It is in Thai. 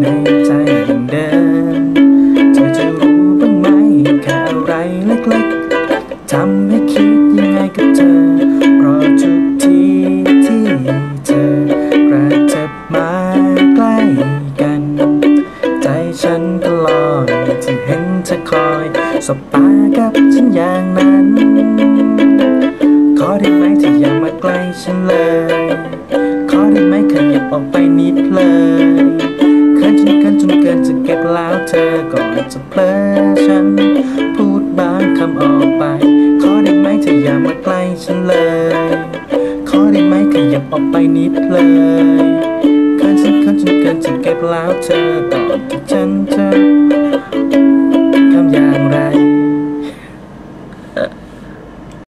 ในใจยังเดิมเธอจะรู้บ้างไหมแค่อะไรเล็กๆทำให้คิดยังไงกับเธอเพราะทุกทีที่เธอกระเถิบมาใกล้กัน ใจฉันก็ลอยที่เห็นเธอคอยสบตากับฉันอย่างนั้นขอได้ไหมที่อย่ามาใกล้ฉันเลย ขอได้ไหมขยับออกไปนิดเลย จนเกินจะเก็บแล้วเธอก็อนจะเพลอฉัน พูดบางคำออกไป ขอได้ไหมเธออย่ามาใกล้ฉันเลย ขอได้ไหมขยับออกไปนิดเลยเขินจนเกินจนเกินจะเก็บแล้วเธอก็อนจะ